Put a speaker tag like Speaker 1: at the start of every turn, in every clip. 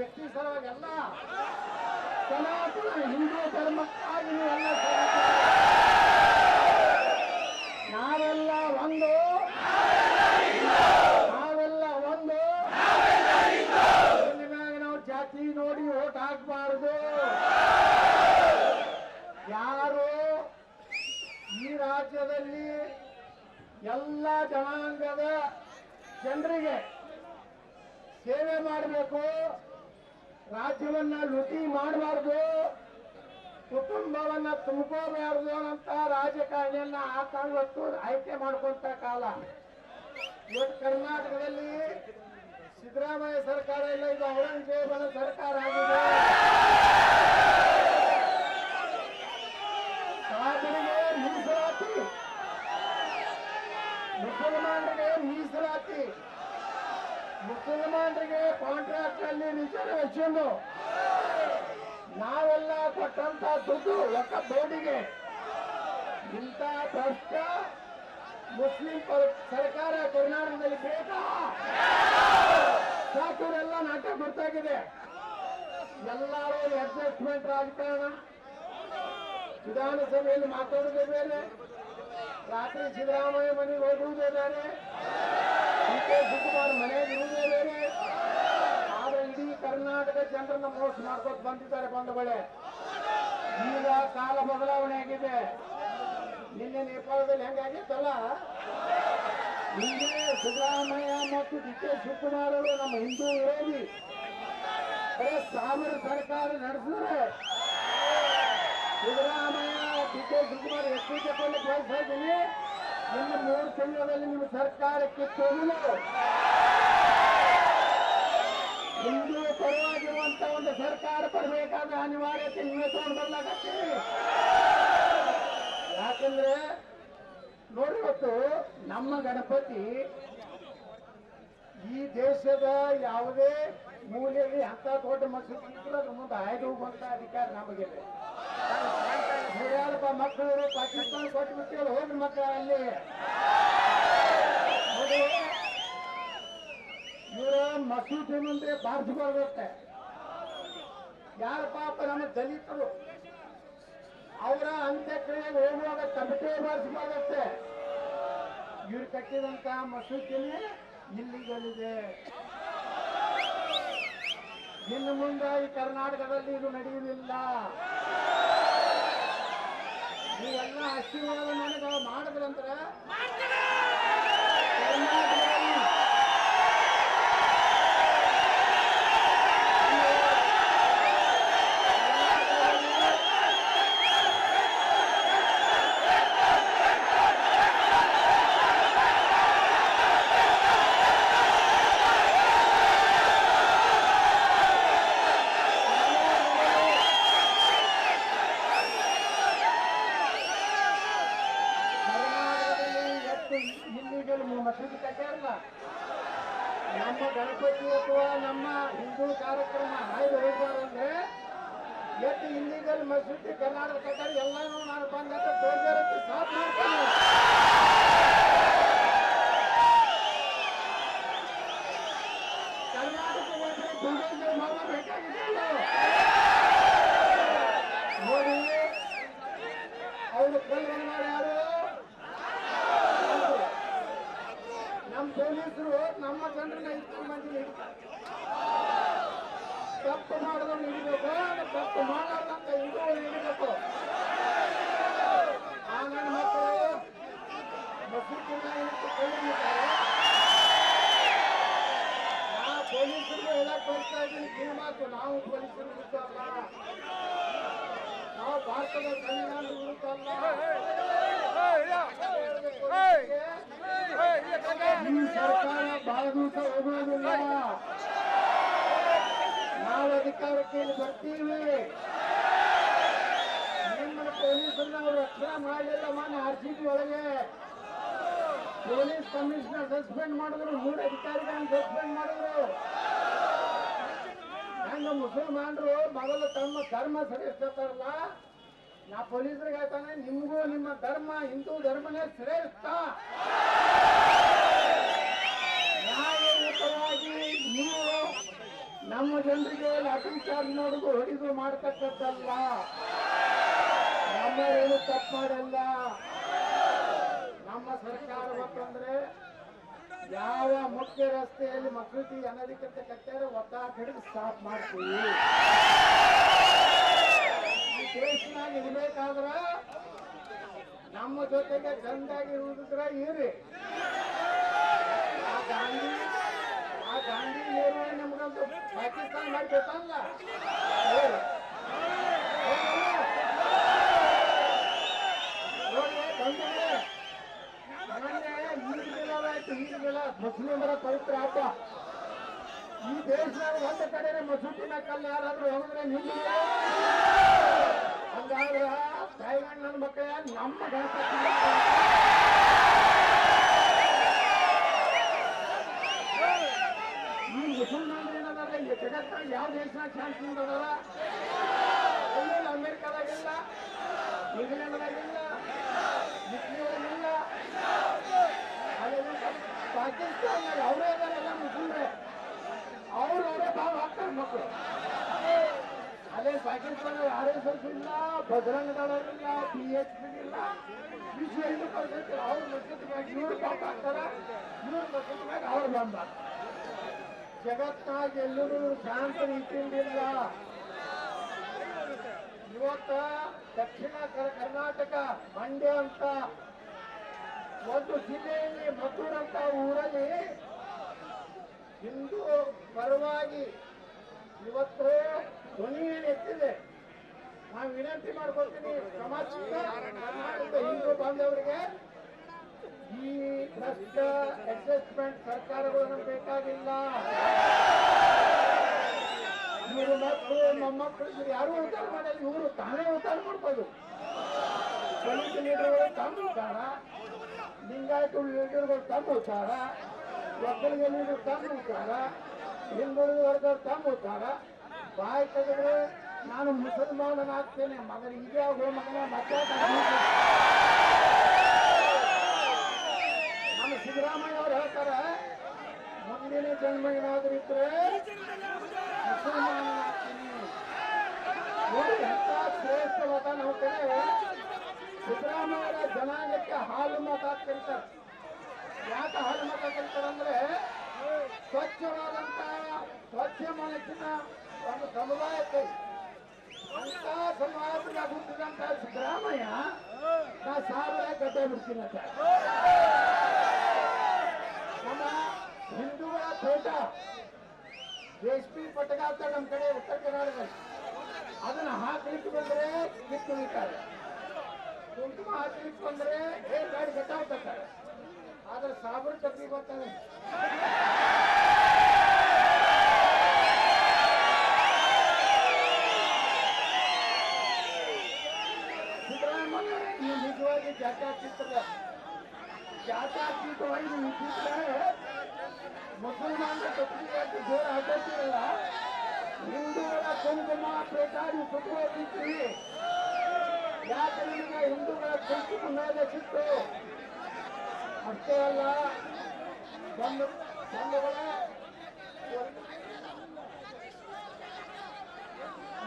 Speaker 1: ವ್ಯಕ್ತಿ ಸಲುವಾಗಿ ಅಲ್ಲ. ಸನಾತನ ಹಿಂದೂ ಧರ್ಮಕ್ಕಾಗಿ ಎಲ್ಲ. ನಾವೆಲ್ಲ ಒಂದು. ನಾವೆಲ್ಲ ಒಂದು. ಮ್ಯಾಗ ನಾವು ಜಾತಿ ನೋಡಿ ಓಟ್ ಹಾಕಬಾರದು. ಯಾರು ಈ ರಾಜ್ಯದಲ್ಲಿ ಎಲ್ಲ ಜನಾಂಗದ ಜನರಿಗೆ ಸೇವೆ ಮಾಡಬೇಕು. ರಾಜ್ಯವನ್ನ ಲುಟಿ ಮಾಡಬಾರ್ದು, ಕುಟುಂಬವನ್ನ ತುಂಬ್ಕೋಬಾರ್ದು ಅಂತ ರಾಜಕಾರಣಿಯನ್ನ ಆ ಕಾಲವತ್ತು ಆಯ್ಕೆ ಮಾಡ್ಕೊಂತ ಕಾಲ. ಇವತ್ತು ಕರ್ನಾಟಕದಲ್ಲಿ ಸಿದ್ದರಾಮಯ್ಯ ಸರ್ಕಾರ ಇಲ್ಲ, ಇದು ಔರಂಗಜೇಬನ ಸರ್ಕಾರ ಆಗಿದೆ. ಮುಸಲ್ಮಾನರಿಗೆ ಕಾಂಟ್ರಾಕ್ಟ್ ಅಲ್ಲಿ ರಿಸರ್ವೇಶನ್ ನಾವೆಲ್ಲ ಕೊಟ್ಟಂತ ದುಡ್ಡು ಒಕ್ಕ ಬೋರ್ಡಿಗೆ. ಇಂಥ ಭ್ರಷ್ಟ ಮುಸ್ಲಿಂ ಸರ್ಕಾರ ಕರ್ನಾಟಕದಲ್ಲಿ ಬೇಕಾ? ಸಾಕೂರೆಲ್ಲ ನಾಟಕ ಗೊತ್ತಾಗಿದೆ ಎಲ್ಲರೂ ಅಡ್ಜಸ್ಟ್ಮೆಂಟ್ ರಾಜಕಾರಣ. ವಿಧಾನಸಭೆಯಲ್ಲಿ ಮಾತಾಡೋದೇ ಬೇರೆ. ರಾತ್ರಿ ಸಿದ್ದರಾಮಯ್ಯ ಮನೆಗೆ ಹೋಗುವುದೇ ಬೇರೆ. ಡಿ ಇರುವುದೇ ಬೇರೆ ಆದ್ರೆ ಇಡೀ ಕರ್ನಾಟಕ ಮೋಸ ಮಾಡ್ಕೊತ ಬಂದಿದ್ದಾರೆ ಬಂದ ಬಳೆ ಈಗ ಕಾಲ ಬದಲಾವಣೆ ಆಗಿದೆ. ನಿನ್ನೆ ನೇಪಾಳದಲ್ಲಿ ಹೆಂಗಾಗಿತ್ತಲ್ಲ ಹಿಂದೆ ಸಿದ್ದರಾಮಯ್ಯ ಮತ್ತು ಡಿ ಕೆ ಶಿವಕುಮಾರ್ ಅವರು ನಮ್ಮ ಹಿಂದೂ ವಿರೋಧಿ. ಸಾಮರ ಸರ್ಕಾರ ನಡೆಸಿದ್ರೆ ಸಿದ್ದರಾಮಯ್ಯ, ಡಿ ಕೆ ಶಿವಕುಮಾರ್ ಎಷ್ಟು ತಗೊಂಡು ಕೇಳ್ತಾ ಇದ್ದೀನಿ? ಇನ್ನು ಮೂರು ತಿಂಗಳಲ್ಲಿ ನಿಮ್ಮ ಸರ್ಕಾರಕ್ಕೆ ತೊಗಲು. ಹಿಂದೂ ಪರವಾಗಿರುವಂತ ಒಂದು ಸರ್ಕಾರ ಪಡಬೇಕಾದ ಅನಿವಾರ್ಯತೆ ನೀವೇ ತಗೊಂಡು ಬರ್ಲಾಕತ್ತೀವಿ ಯಾಕಂದ್ರೆ ನೋಡಿ ಇವತ್ತು ನಮ್ಮ ಗಣಪತಿ ಈ ದೇಶದ ಯಾವುದೇ ಮೂಲೆಯಲ್ಲಿ ಅಂತ ದೊಡ್ಡ ಮಸೂದಿ ಅದ್ರ ಮುಂದೆ ಆಯ್ದು ಹೋಗುವಂತ ಅಧಿಕಾರ ನಮಗೆ ಸೂರ್ಯಾರಪ್ಪ ಮಕ್ಕಳು ಪಾಕಿಸ್ತಾನ ಕೊಟ್ಟು ಬಿಟ್ಟಿಲ್ಲ ಹೋಗ್ರಿ ಮಕ್ಕಳ ಅಲ್ಲಿ. ಇವರ ಮಸೂದಿ ಮುಂದೆ ಬಾರಿಸ್ಬಾರ್ದತ್ತೆ ಯಾರ ಪಾಪ ನಮ್ಮ ದಲಿತರು? ಅವರ ಅಂತ್ಯಕ್ರಿಯೆಗೆ ಹೋಗುವಾಗ ಕಮಿಟಿ ಬರ್ಸ್ಬೋದಷ್ಟೇ ಇವ್ರು ಕಟ್ಟಿದಂತ ಮಸೂದಿನೇ ಇಲ್ಲಿಗಲಿದೆ. ಇನ್ನು ಮುಂದೆ ಈ ಕರ್ನಾಟಕದಲ್ಲಿ ಇದು ನಡೆಯುವುದಿಲ್ಲ. ನೀವೆಲ್ಲ ಆಶೀರ್ವಾದ ನನಗೆ ಮಾಡಿದ್ರಂದ್ರೆ? ನೋಡಿ ಅವರು ಕಲ್ವನ್ನಾರ ಯಾರು ನಮ್ಮ ಪೊಲೀಸರು ನಮ್ಮ ಮಂದಿ ತಪ್ಪು ಮಾಡಿದವ್ರು ಹಿಡಿಬೇಕು ತಪ್ಪು ಮಾಡಾರ್ದಂತ ಹಿಂದೂಗಳು ಹಿಡಿಬೇಕು ಆ ನನ್ನ ಮಕ್ಕಳು ಮಸೂತಿನ ಇಟ್ಟು ಕೈ ಹಿಡಿತಾರೆ ನಾ ಪೊಲೀಸರಿಗೆ ಹೇಳಕ್ ಬರ್ತಾ ಇದ್ದೀನಿ ಕಿವಿ ಮಾತು ನಾವು ಪೊಲೀಸರು ವಿರುದ್ಧ ಅಲ್ಲ ನಾವು ಭಾರತದ ಸಂವಿಧಾನ ವಿರುದ್ಧ ಅಲ್ಲ ಹೇಳ್ಬೇಕು. ಈ ಸರ್ಕಾರ ಬಹಳ ದಿವಸ ಹೋಗುವುದಿಲ್ಲ ಇಲ್ಲಿ ಬರ್ತೀವಿ. ನಿಮ್ಮನ್ನು ಪೊಲೀಸರನ್ನ ಅವ್ರು ರಕ್ಷಣೆ ಮಾಡಲಿಲ್ಲ ಮಾನ್ಯ ಆರ್ ಸಿ ಬಿ ಒಳಗೆ. ಪೊಲೀಸ್ ಕಮಿಷನರ್ ಸಸ್ಪೆಂಡ್ ಮಾಡಿದ್ರು, ಮೂರು ಅಧಿಕಾರಿಗಳನ್ನ ಸಸ್ಪೆಂಡ್ ಮಾಡಿದ್ರು. ಹೆಂಗ ಮುಸಲ್ಮಾನರು ಮೊದಲು ತಮ್ಮ ಧರ್ಮ ಶ್ರೇಷ್ಠತಾರಲ್ಲ ನಾ ಪೊಲೀಸರಿಗೆ ಹೇಳ್ತಾನೆ, ನಿಮಗೂ ನಿಮ್ಮ ಧರ್ಮ, ಹಿಂದೂ ಧರ್ಮನೇ ಶ್ರೇಷ್ಠ ನ್ಯಾಯಯುತವಾಗಿ ನೀವು ನಮ್ಮ ಜನರಿಗೆ ಲಾಠಿ ಚಾರ್ಜ್ ಮಾಡೋದು ಹೊಡಿದು ಮಾಡ್ತಕ್ಕದ್ದಲ್ಲ ಏನು ತಪ್ಪು ಮಾಡಲ್ಲ. ನಮ್ಮ ಸರ್ಕಾರ ಬಂತಂದ್ರೆ ಯಾವ ಮುಖ್ಯ ರಸ್ತೆಯಲ್ಲಿ ಮಕ್ಕಳಿಗೆ ಅನಧಿಕೃತ ಕಟ್ಟಾರೆ ಒತ್ತಾಟ ಹಿಡಿದು ಸ್ಟಾಪ್ ಮಾಡ್ತೀವಿ. ಈ ದೇಶನಾಗ ಇರ್ಬೇಕಾದ್ರ ನಮ್ಮ ಜೊತೆಗೆ ಚಂದಾಗಿರುವುದ್ರ ಇರಿ. ಆ ಗಾಂಧಿ ಗಾಂಧಿ ನೆಹರು ನಮ್ಗಂತೂ ಪಾಕಿಸ್ತಾನ ಮಾಡಿ ಮುಸ್ಲಿಮರ ಪವಿತ್ರ ಹಬ್ಬ. ಈ ದೇಶದಾಗ ಒಂದು ಕಡೆ ಮಸೂದಿನ ಕಲ್ಲು ಯಾರಾದ್ರೂ ಹೋಗಿದ್ರೆ ನಿಲ್ಲ ಹಂಗಾದ್ರ ತಾಯಿಗಣ್ಣ ನನ್ನ ಮಕ್ಕಳ, ನಮ್ಮ ಗಣಪತಿ. ಈ ಮುಸಲ್ಮಾನರು ಏನದಾರ ಈ ಯಾವ ದೇಶನಾಗ ಅದಾರ ಎಲ್ಲಿಲ್ಲ ಅಮೆರಿಕದಾಗಿಲ್ಲ ಇಂಗ್ಲೆಂಡ್ದಾಗಿಲ್ಲ ಇಸ್ರೇಲಿಲ್ಲ ಅಲ್ಲೆಲ್ಲ ಪಾಕಿಸ್ತಾನ ಅವರೇ ಇದಾರೆಲ್ಲ ಅವ್ರು ಅವರೇ ಭಾವ ಹಾಕ್ತಾರೆ ಮಕ್ಕಳು. ಅಲ್ಲೇ ಪಾಕಿಸ್ತಾನ ಆರ್ ಎಸ್ ಎಚ್ ಇಲ್ಲ. ವಿಶ್ವ ಹಿಂದೂ ಪರಿಷತ್ ಅವ್ರ ಇವ್ರು ಇವ್ರ ಹಾಕ್ತಾರೆ. ಜಗತ್ತಾಗ ಎಲ್ಲರೂ ಶಾಂತ ರೀತಿಯಿಂದಿಲ್ಲ ಇವತ್ತ ದಕ್ಷಿಣ ಕರ್ನಾಟಕ ಮಂಡ್ಯ ಅಂತ ಒಂದು ಜಿಲ್ಲೆಯಲ್ಲಿ ಅಂತ ಊರಲ್ಲಿ ಹಿಂದೂ ಪರವಾಗಿ ಇವತ್ತು ಧ್ವನಿ ಎತ್ತಿದೆ. ನಾವು ವಿನಂತಿ ಮಾಡ್ಕೊಳ್ತೀನಿ ಸಮಾಜ ಹಿಂದೂ ಬಾಂಧವರಿಗೆ. ಈ ಭ್ರಷ್ಟ ಅಡ್ಜಸ್ಟ್ಮೆಂಟ್ ಸರ್ಕಾರಗಳು ನಮ್ಗೆ ಬೇಕಾಗಿಲ್ಲ. ಇವರು ಮಕ್ಕಳು, ಮೊಮ್ಮಕ್ಕಳು, ಇವ್ರು ಯಾರು ಉದ್ದಾರ ಮಾಡಲ್ಲ, ಇವರು ತಾನೇ ಉದ್ದಾರ ಮಾಡ್ಬೋದು. ದಲಿತ ಲೀಡರ್ಗಳು ತಮ್ಮ ಉದ್ದಾರ ಲಿಂಗಾಯತ ಲೀಡರ್ಗಳು ತಮ್ಮ ಉದ್ದಾರ ಒಕ್ಕಲಿಗ ಲೀಡರ್ ತಮ್ಮ ಉದ್ದಾರ ಹಿಂದುಳಿದ ವರ್ಗ ತಮ್ಮ ಉದ್ದಾರ ಬಾಯಿ ತೆಗೆದ್ರೆ ನಾನು ಮುಸಲ್ಮಾನನಾಗ್ತೇನೆ ಮಗನ ಈಗ ಹೋಗೋ ಮಗನ ಮತ್ತೆ ಸಿದ್ದರಾಮಯ್ಯ ಅವ್ರು ಹೇಳ್ತಾರೆ ಮುಂದಿನ ಜನ್ಮ ಏನಾದ್ರೂ ಇದ್ರೆ ಶ್ರೇಷ್ಠವಾದ ನಾವು ಕಡೆ ಸಿದ್ದರಾಮಯ್ಯರ ಜನಾಂಗಕ್ಕೆ ಹಾಲು ಮತ ಕರೀತಾರೆ ಯಾಕೆ ಹಾಲು ಮತ ಕರೀತಾರಂದ್ರೆ ಸ್ವಚ್ಛವಾದಂತಹ ಸ್ವಚ್ಛ ಮನಸ್ಸಿನ ಒಂದು ಸಮುದಾಯಕ್ಕೆ ಅಂತ ಸಮಾಜದಾಗ ಹುಟ್ಟಿದಂತ ಸಿದ್ದರಾಮಯ್ಯ ನಾ ಸಾವಿರ ಕಥೆ ಬಿಡ್ತೀನಿ ಅಂತ. ಹಿಂದೂಗಳ ಕೋಟ ರೇಷ್ಮಿ ಪಟಕ ಅಂತ ನಮ್ಮ ಕಡೆ ಉತ್ತರ ಕರ್ನಾಟಕದಲ್ಲಿ. ಅದನ್ನ ಹಾಕ್ಲಿಕ್ಕೆ ಬಂದ್ರೆ ಕಿತ್ತು ಉಳಿತಾರೆ ಕುಂಕುಮ ಹಾಕ್ಲಿಕ್ಕೆ ಬಂದ್ರೆ ಏ ಗಾಡಿ ಗಟ್ಟಾಗ್ತಾರೆ ಆದ್ರೆ ಸಾಬರ್ ಕಪ್ಪಿ ಬರ್ತಾನೆ. ಸಿದ್ದರಾಮಯ್ಯ ನೀವು ನಿಜವಾಗಿ ಜಾತ್ಯಾತೀತಲ್ಲ ಜಾತ್ಯಾತೀತವಾಗಿ ನೀವು ಇದ್ದಿದ್ರೆ ಮುಸಲ್ಮಾನರ ತಪ್ಪಿಗೆ ಜೋರ ಹಾಕಿರಲ್ಲ ಹಿಂದೂಗಳ ಕುಂಕುಮ ಪೇಟಾಡಿ ಸುತ್ತುವರಿದ್ರಿ ಯಾಕೆ ನಿಮಗೆ ಹಿಂದೂಗಳ ಕುಂಕುಮ ಮೇಲೆ ಸಿಕ್ತು ಅಷ್ಟೇ ಅಲ್ಲ ಬಂದು ಬಂಧುಗಳೇ,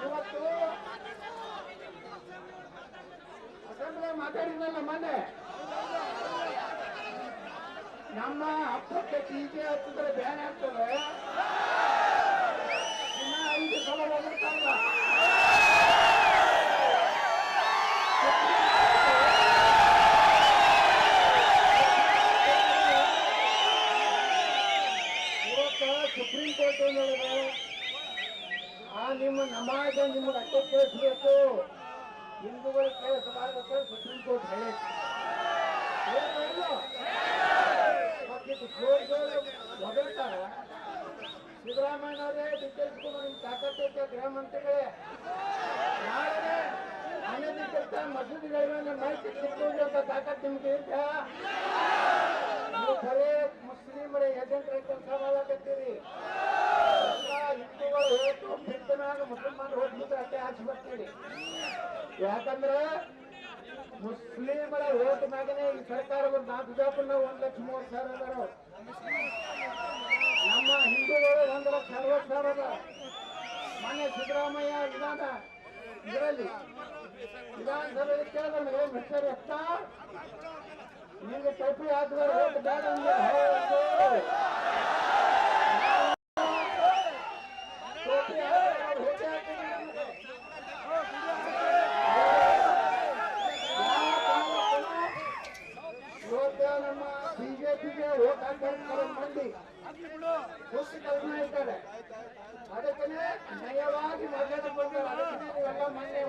Speaker 1: ಇವತ್ತು ಅಸೆಂಬ್ಲಿ ಮಾತಾಡಿದ್ನಲ್ಲ ಮೊನ್ನೆ. ನಮ್ಮ ಹಬ್ಬಕ್ಕೆ ಟೀಕೆ ಹತ್ತಿದ್ರೆ ಬ್ಯಾನ್ ಆಗ್ತದೆ? ಇನ್ನ ಐದು ಸಲ ಹೋಗ್ಬಿಡ್ತಾರಲ್ಲ ಇವತ್ತು ಸುಪ್ರೀಂ ಕೋರ್ಟ್ ಏನ್ ಹೇಳಿದೆ ಆ ನಿಮ್ಮ ನಮಾಜ ನಿಮ್ಗೆ ಅಡ್ಡ ಕೇಳಿಸ್ಬೇಕು ಹಿಂದೂಗಳ ಕೇಳಿಸಬಾರ್ದು ಅಂತ ಸುಪ್ರೀಂ ಕೋರ್ಟ್ ಹೇಳಿ ಮತ್ ಒಂದಿಟ್ಟು ಜೋರ್ ಜೋರ್ ಹೊಗಳ್ತಾರ ಸಿದ್ದರಾಮಯ್ಯನವರೇ ಡಿ ಕೆ ಶಿವಕುಮಾರ್ ನಿಮ್ ತಾಕತ್ತೈತೆ ಗೃಹ ಮಂತ್ರಿಗಳೇ ನಾಳೆ ಅನಧಿಕೃತ ಮಸೂದಿಗಳ ಮೇಲೆ ಮಾಹಿತಿ ಸಿಕ್ಕುವುದು ಅಂತ ತಾಕತ್ ನಿಮ್ಗೆ ಐತಾ? ನೀವು ಬರೇ ಮುಸ್ಲಿಮರ ಏಜೆಂಟ್ರ ಕೆಲಸ ಮಾಡಕತ್ತೀರಿ ಎಲ್ಲ ಹಿಂದೂಗಳು ಹೋಗ್ತು ಬಿಟ್ಟ ಮ್ಯಾಗ ಮುಸಲ್ಮಾನರು ಹೋಗ್ಬಿಟ್ರೆ ಅಟ್ಟೆ ಹಾಕಿ ಬರ್ತೀರಿ ಯಾಕಂದ್ರೆ ಮುಸ್ಲಿಮರ ಓಟ್ ಮ್ಯಾಗನೇ ಈ ಸರ್ಕಾರ ನಾಲ್ಕು ಒಂದ್ ಲಕ್ಷ ಮೂವತ್ ಸಾವಿರ ಅದಾರ? ನಮ್ಮ ಹಿಂದೂಗಳು ಒಂದ್ ಲಕ್ಷ ಅರವತ್ ಸಾವಿರ ಅದ ಮೊನ್ನೆ ಸಿದ್ದರಾಮಯ್ಯ ವಿಧಾನ ಇದರಲ್ಲಿ ವಿಧಾನಸಭೆಯಲ್ಲಿ ಕೇಳಿದ್ರೆ ಮಿಸ್ಟರ್ ಎತ್ತ ನಿಮ್ಗೆ ಟೈಪಿ ಹಾಕಿದ್ರೆ ಓಟ್ ಬೇಡ ಅಂದ್ರೆ ಟೋಪಿ ಹಾಕಿದ್ರೆ ಹಾಕಿದ್ರೆ ನಮ್ಗೆ. ಇವತ್ತು ನಮ್ಮ ಬಿಜೆಪಿಗೆ ಓಟ್ ಖುಷಿ ಕಲ್ಪನೆ ಇದ್ದಾರೆ ಅದಕ್ಕೆ ನಯವಾಗಿ ಮರ್ಯಾದೆ ಬಂದು ಅದಕ್ಕೆ ನೀವೆಲ್ಲ ಮೊನ್ನೆ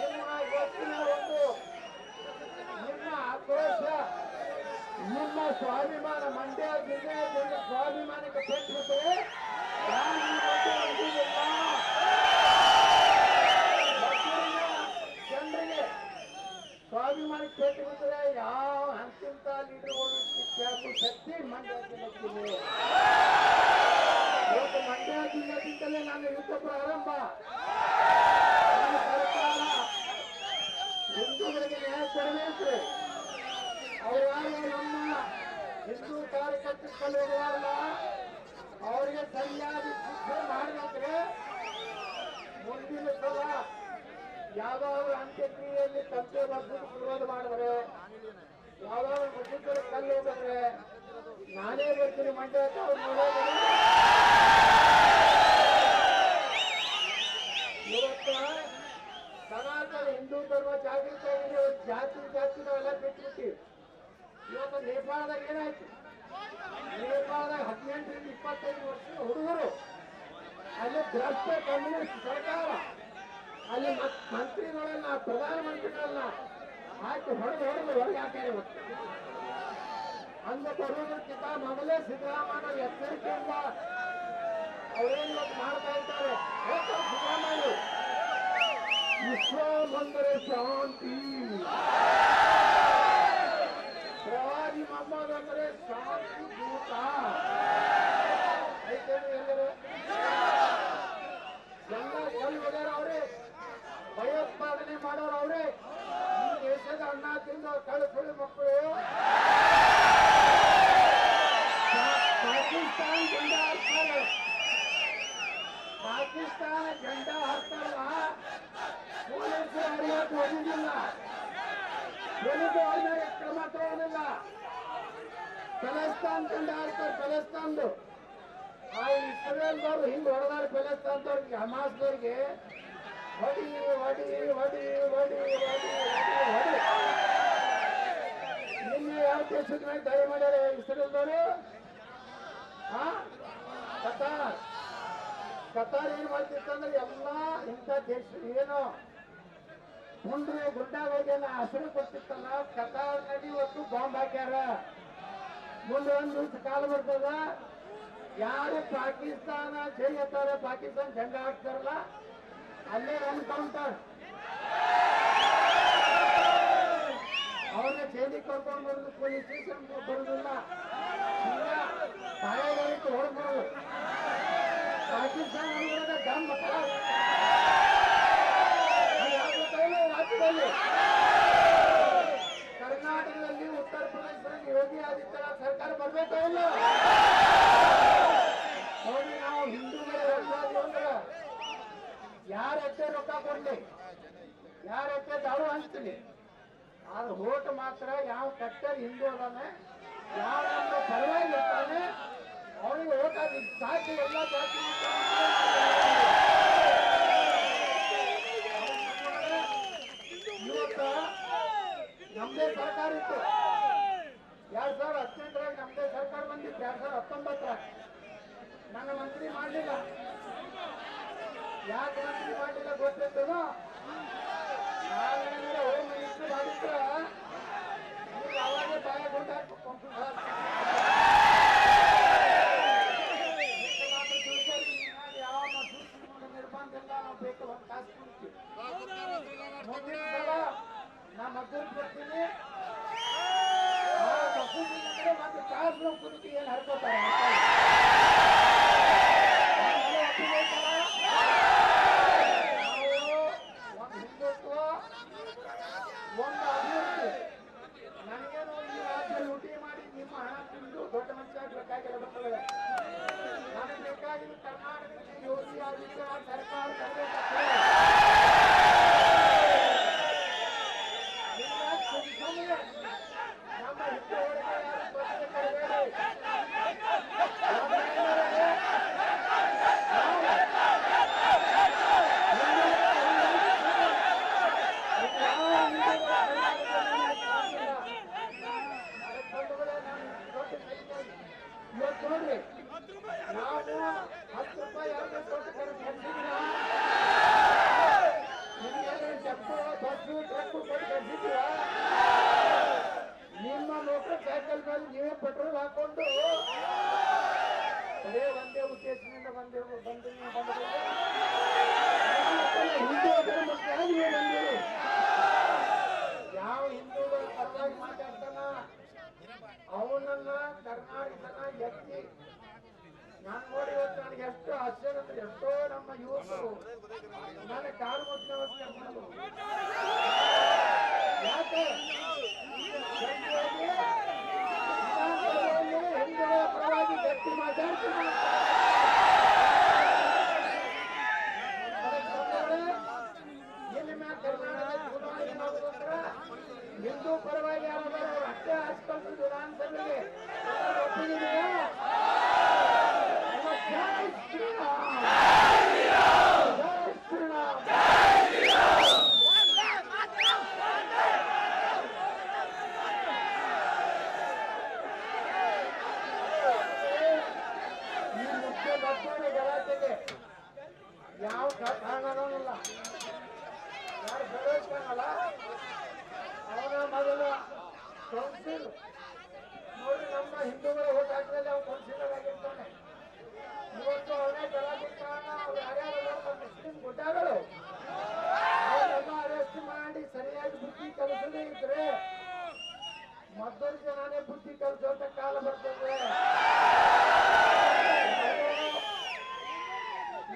Speaker 1: ನಿಮ್ಮ ಇವತ್ತಿನ ನಿಮ್ಮ ಆಕ್ರೋಶ ನಿಮ್ಮ ಸ್ವಾಭಿಮಾನ ಮಂಡ್ಯ ಜನರ ಸ್ವಾಭಿಮಾನಕ್ಕೆ ಪೆಟ್ಟಿರುತ್ತೆ ಪೆಟ್ಟಿರುತ್ತದೆ ಯಾವ ಅಂತಿಂತ ಲೀಡರ್ಗಳು ಕೇಳಕ್ಕೂ ಶಕ್ತಿ ಮಂಡ್ಯ ಇವತ್ತು ಮಂಡ್ಯ ಜಿಲ್ಲೆದಿಂದಲೇ ನಾನು ಯುದ್ಧ ಪ್ರಾರಂಭ ಸರ್ಕಾರ ಹಿಂದೂಗಳಿಗೆ ನ್ಯಾಯ ಅವ್ರು ಯಾರು ನಮ್ಮ ಹಿಂದೂ ಕಾರ್ಯಕರ್ತರು ಅವರಿಗೆ ಸರಿಯಾದ ಶಿಕ್ಷೆ ಮಾಡಬೇಕ್ರೆ. ಮುಂದಿನ ಸಲ ಯಾವ್ದಾದ್ರು ಅಂತ್ಯಕ್ರಿಯೆಯಲ್ಲಿ ತಂದೆ ಬಂದು ವಿರೋಧ ಮಾಡಿದ್ರೆ ಯಾವಾಗ ಮಸೂದರ ಕಲ್ಲು ಹೋಗಿದ್ರೆ ನಾನೇ ಬರ್ತೀನಿ ಮಂಡ್ಯ ಹಿಂದೂ ಧರ್ಮ ಜಾಗೃತ ಜಾತಿ ಜಾತಿ ನಾವೆಲ್ಲ ಬಿಟ್ಬಿಟ್ಟಿವಿ. ಇವತ್ತು ನೇಪಾಳದಾಗ ಏನಾಯ್ತು? ನೇಪಾಳದಾಗ ಹದಿನೆಂಟರಿಂದ ಇಪ್ಪತ್ತೈದು ವರ್ಷ ಹುಡುಗರು, ಅಲ್ಲಿ ಭ್ರಷ್ಟ ಕಮ್ಯುನಿಸ್ಟ್ ಸರ್ಕಾರ. ಅಲ್ಲಿ ಮತ್- ಮಂತ್ರಿಗಳನ್ನ ಪ್ರಧಾನಮಂತ್ರಿಗಳನ್ನ ಹಾಕಿ ಹೊಡೆದು ಹೊಡೆದು ಹೊರಗೆ ಹಾಕ್ಯಾರೆ ಅಂದ ಬರುವುದಕ್ಕಿಂತ ಮೊದಲೇ ಸಿದ್ದರಾಮಯ್ಯ ಎಚ್ಚರಿಕೆಯಿಂದ ಅವರೇನು ಇವತ್ತು ಮಾಡ್ತಾ ಇದ್ದಾರೆ? ಸಿದ್ದರಾಮಯ್ಯ, ವಿಶ್ವ ಬಂದರೆ ಶಾಂತಿ. ಪ್ರವಾದಿ ಮೊಹಮ್ಮದ್ ಅಂದರೆ ಶಾಂತಿ ದೂತ ಐತೇನು ಎಲ್ಲರೂ ಎಲ್ಲ ಕಲ್ಲು ಹೊಡೆಯೋರು ಅವರೇ ಭಯೋತ್ಪಾದನೆ ಮಾಡೋರು ಅವರೇ. ಈ ದೇಶದ ಅನ್ನ ತಿಂದು ಕಳ್ಳು ಮಕ್ಕಳು. ಪಾಕಿಸ್ತಾನ ಜೆಂಡ ಹಾಕ್ತಾರೆ. ಪಾಕಿಸ್ತಾನ ಜೆಂಡ ಹಾಕ್ತಾರಲ್ಲ. ಪೊಲೀಸರು ಅರಿಯೋಕೆ ಹೋಗಿದ್ದಿಲ್ಲ ಮೇಲೆ ಕ್ರಮ ತಗೋದಿಲ್ಲ ಫಲಸ್ತಾನ್ ಜೆಂಡ ಹಾಕ್ತಾರೆ ಫಲಸ್ತಾನ್ದು. ಆ ಇಸ್ರೇಲ್ದವ್ರು ಹಿಂಗ್ ಹೊಡೆದಾರ ಫಲಸ್ತಾನ್ದವ್ರಿಗೆ, ಹಮಾಸ್ದವ್ರಿಗೆ. ಹೊಡಿ ಹೊಡಿ ಹೊಡಿ ಹೊಡಿ ಹೊಡಿ ನಿನ್ನೆ ಯಾವ ದೇಶದ ಮೇಲೆ ದಾಳಿ ಮಾಡ್ಯಾರ ಇಸ್ರೇಲ್ದವರು ಹಾ ಕತಾರ್ ಕತಾರ್ ಏನ್ ಮಾಡ್ತಿತ್ತಂದ್ರೆ ಎಲ್ಲ ಇಂಥ ದೇಶ ಏನು ಹುಂಡ್ರು ಗುಂಡಾಗಳಿಗೆಲ್ಲ ಹಸಿರು ಕೊಡ್ತಿತ್ತಲ್ಲ ಕತಾರ್ ನಡಿ ಇವತ್ತು ಬಾಂಬ್ ಹಾಕ್ಯಾರ ಮುಂದೆ ಒಂದು ಕಾಲ ಬರ್ತದ ಯಾರು ಪಾಕಿಸ್ತಾನ ಜೈತಾರೆ ಪಾಕಿಸ್ತಾನ ಜಂಡ ಹಾಕ್ತಾರಲ್ಲ? ಅಲ್ಲೇ ಎನ್ಕೌಂಟರ್ ಅವ್ರನ್ನ ಜೈಲಿಗೆ ಕರ್ಕೊಂಡು ಬರೋದು ಪೊಲೀಸ್ ಸ್ಟೇಷನ್ ಬರೋದಿಲ್ಲ. ಸೀದಾ ಹೊಡ್ಬೋದು ಪಾಕಿಸ್ತಾನ ದಮ್ ರಾಜ್ಯದಲ್ಲಿ? ಕರ್ನಾಟಕದಲ್ಲಿ ಉತ್ತರ ಪ್ರದೇಶದಲ್ಲಿ ಯೋಗಿ ಆದಿತ್ಯನಾಥ್ ಸರ್ಕಾರ ಬರ್ಬೇಕು ಇಲ್ಲ? ನೋಡಿ ನಾವು ಹಿಂದೂಗಳ ಅಂದ್ರೆ ಯಾರ ಎಷ್ಟೇ ರೊಕ್ಕ ಕೊಡ್ಲಿ? ಯಾರ ಎಷ್ಟೇ ದಾರು ಹಂಚ್ತೀನಿ ಆದ್ರೆ ಓಟ್ ಮಾತ್ರ ಯಾವ ಕಟ್ಟರ್ ಹಿಂದೂ ಅದಾನೆ ಯಾವ ಪರವಾಗಿ ಇರ್ತಾನೆ, ಅವನಿಗೆ ಓಟ್ ಆಗಿ ಜಾತಿ ಎಲ್ಲ ಜಾತಿ ಇವತ್ತ ನಮ್ದೇ ಸರ್ಕಾರ ಇತ್ತು. ಎರಡ್ ಸಾವಿರ ಹದಿನೆಂಟರಾಗ ನಮ್ದೇ ಸರ್ಕಾರ ಬಂದಿತ್ತು, ಎರಡ್ ಸಾವಿರದ ಹತ್ತೊಂಬತ್ತರಾಗ ನನ್ನ ಮಂತ್ರಿ ಮಾಡಲಿಲ್ಲ. ಯಾಕೆ ಮಂತ್ರಿ ಗೊತ್ತಿರ್ತದ? ನಾವೇನಾದ್ರೆ ಹೋಮ್ ಮಿನಿಸ್ಟರ್ ಮಾಡಿದ್ರ ನೀವು ಅವಾಗೆ ಬಾಯ ಯಾವ ನಿರ್ಬಂಧ ನಾವು ಬೇಕು ಒಂದು ಕಾಸು ನಾ ಮದ್ದೂರಿಗೆ ಬರ್ತೀನಿ ಮದ್ದೂರಿನಂದ್ರೆ ಮತ್ತೆ ಕಾಸು ಕುರಿತು ಏನು ಹರ್ಕೋತಾರೆ ನಾವು ಒಂದು ಹಿಂದುತ್ವ ಒಂದು ಅಭಿವೃದ್ಧಿ ನನಗೇನು ಈ ರಾಜ್ಯ ಲೂಟಿ ಮಾಡಿ ನಿಮ್ಮ ಹಣ ತಿಂದು ದೊಡ್ಡ ಮನುಷ್ಯ ಆಗ್ಬೇಕಾಗಿಲ್ಲ ಬರ್ತದೆ ನನಗೆ ಬೇಕಾಗಿದ್ದು ಕರ್ನಾಟಕದಲ್ಲಿ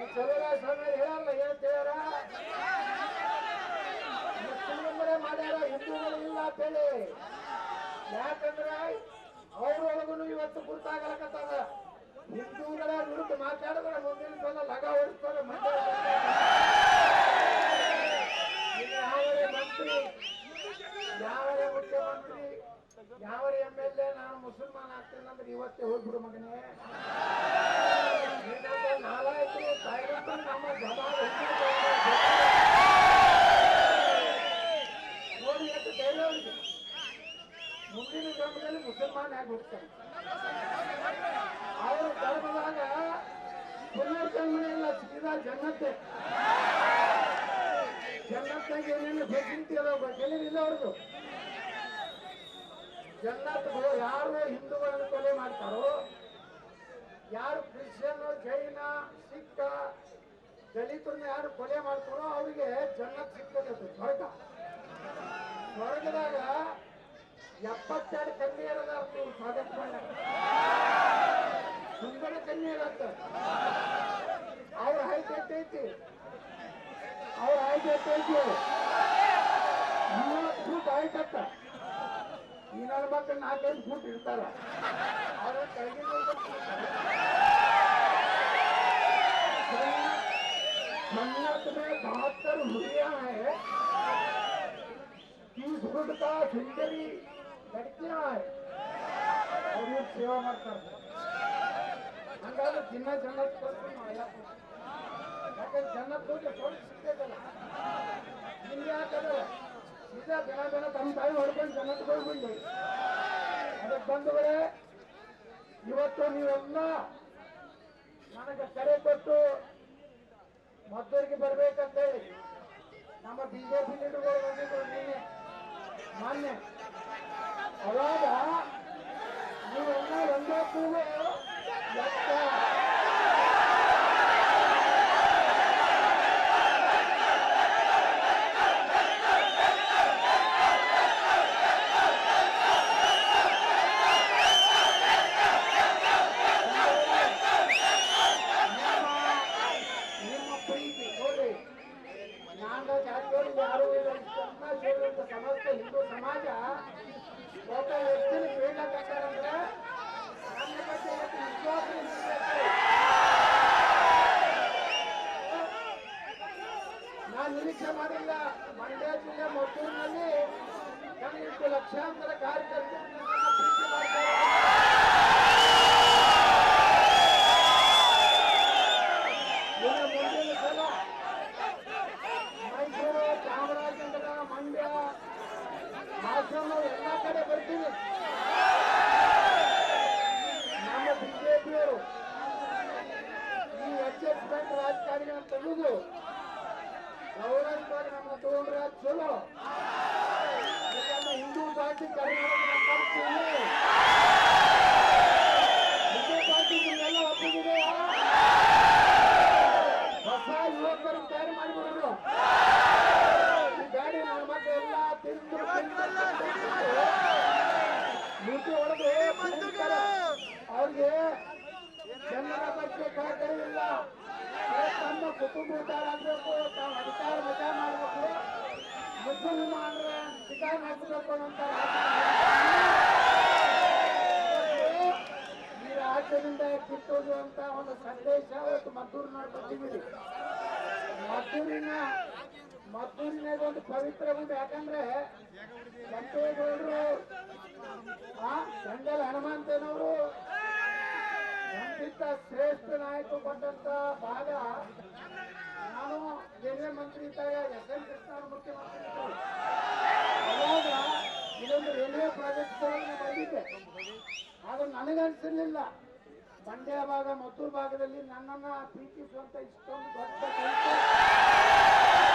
Speaker 1: ಈ ಚಲುವ ಸ್ವಾಮಿ ಹೇಳಲ್ಲ ಹೇಳ್ತೀರ? ಮುಸ್ಲಿಮರೇ ಮಾಡ್ಯಾರ, ಹಿಂದೂಗಳು ಇಲ್ಲ ಅಂತೇಳಿ. ಯಾಕಂದ್ರೆ ಅವ್ರೊಳಗೂ ಇವತ್ತು ಗುರ್ತಾಗಲಕತ್ತದ. ಹಿಂದೂಗಳ ವಿರುದ್ಧ ಮಾತಾಡಿದ್ರೆ ಮುಂದಿನ ಸಲ ಲಗ ಹೊಡಿಸ್ತಾರೆ ಮಂಡ್ಯ ಯಾವರೇ ಮಂತ್ರಿ, ಯಾವರೇ ಮುಖ್ಯಮಂತ್ರಿ, ಯಾವರೇ ಎಂ ಎಲ್ ಎ, ನಾನು ಮುಸಲ್ಮಾನ್ ಆಗ್ತೇನೆ ಅಂದ್ರೆ ಇವತ್ತೇ ಹೋಗ್ಬಿಡು ಮಗನೇ. ನಮ್ಮ ಜಮಾನ ನೋಡಿ ಎಷ್ಟು ಧೈರ್ಯ ಮುಂದಿನ ಜನ್ಮದಲ್ಲಿ ಮುಸಲ್ಮಾನ್ ಆಗಿ ಹೋಗ್ತಾರೆ ಅವರ ಧರ್ಮದಾಗ ಪುನರ್ಜನ್ಮನೆ ಇಲ್ಲ ಸೀದಾ ಜನ್ನತ್ತೆ ಜನ್ನತ್ತಾಗ ಏನೇನು ಫೆಸಿಲಿಟಿ ಅದಾವ ಇಲ್ಲ ಅವ್ರದ್ದು ಜನ್ನತ್ ಯಾರು ಹಿಂದೂಗಳನ್ನು ಕೊಲೆ ಮಾಡ್ತಾರೋ ಯಾರು ಕ್ರಿಶ್ಚಿಯನ್ ಜೈನ ಸಿಖ್ ದಲಿತರನ್ನ ಯಾರು ಕೊಲೆ ಮಾಡ್ತಾರೋ ಅವರಿಗೆ ಜನ್ನತ್ ಸಿಗ್ತದೆ ಸ್ವರ್ಗ. ಸ್ವರ್ಗದಾಗ ಎಪ್ಪತ್ತೆರಡು ಕನ್ಯೆಯರದ ನೀವು ಸ್ವಾಗತ ಮಾಡ. ಸುಂದರ ಕನ್ಯೆಯರಂತ ಅವ್ರ ಹೈಟ್ ಐತಿ ಅವ್ರ ಹೈಟ್ ಐತಿ ಮೂವತ್ತು ಫೂಟ್ ಹೈಟ್ ಅಂತ ಈ ನನ್ನ ಮಕ್ಕಳು ನಾಲ್ಕೈದು ಫೂಟ್ ಇರ್ತಾರ ಅವ್ರ ಕೆಳಗಿನ जन्नत में बहत्तर हुलिया है तीस फुट का सुंदरी लड़कियां है और ये सेवा ಮಾಡ್ತಾರೆ ಹಂಗಾದ್ರೆ ದಿನ ಜನ್ನತ್ ಬರ್ತೀನಿ ನಾವು ಎಲ್ಲ ಯಾಕಂದ್ರೆ ಜನ್ನತ್ ಹೋಗಿ ಸ್ವಲ್ಪ ಸಿಗ್ತೈತಲ್ಲ ನಿಮ್ಗೆ ಯಾಕಂದ್ರೆ ಸೀದಾ ಜನ ಜನ ತಮ್ಮ ತಾಯಿ ಹೊಡ್ಕೊಂಡು ಜಗತ್ತು ಹೋಗ್ಬಿಡಿ ಅದಕ್ಕೆ ಬಂಧುಗಳೇ, ಇವತ್ತು ನೀವೆಲ್ಲ ನನಗೆ ಕರೆ ಕೊಟ್ಟು ಮದ್ದೂರಿಗೆ ಬರ್ಬೇಕಂತ ಹೇಳಿ ನಮ್ಮ ಬಿಜೆಪಿ ಲೀಡರ್ಗಳು ಬಂದಿದ್ರು ನಿನ್ನೆ, ಮೊನ್ನೆ. ಅವಾಗ ನೀವೆಲ್ಲ ಒಂದೇ ಕೂಗು. ಈ ರಾಜ್ಯದಿಂದ ಕಿತ್ತೋದು ಅಂತ ಒಂದು ಸಂದೇಶ ಅವತ್ತು ಮದ್ದೂರಿನ ಬಂದಿದ್ದೀವಿ ಮದ್ದೂರಿನ ಮದ್ದೂರಿನಾಗ ಒಂದು ಪವಿತ್ರ ಒಂದು ಯಾಕಂದ್ರೆ ಕೆಂಪೇಗೌಡರು ಸಂಗಲ್ ಹನುಮಂತನವರು ನಮಗಿಂತ ಶ್ರೇಷ್ಠ ನಾಯಕ ಭಾಗ ನಾನು ರೈಲ್ವೆ ಮಂತ್ರಿ ಇದ್ದಾಗ ಎಸ್ ಎನ್ ಕೃಷ್ಣ ಮುಖ್ಯಮಂತ್ರಿ ಒಂದು ರೈಲ್ವೆ ಪ್ರಾಜೆಕ್ಟ್ ಸ್ಥಾಪನೆ ಮಾಡಿದ್ದೆ ಆದ್ರೆ ನನಗನ್ಸಿರ್ಲಿಲ್ಲ. ಮಂಡ್ಯ ಭಾಗ ಮದ್ದೂರು ಭಾಗದಲ್ಲಿ ನನ್ನನ್ನು ಪ್ರೀತಿಸುವಂತ ಇಷ್ಟೊಂದು ದೊಡ್ಡ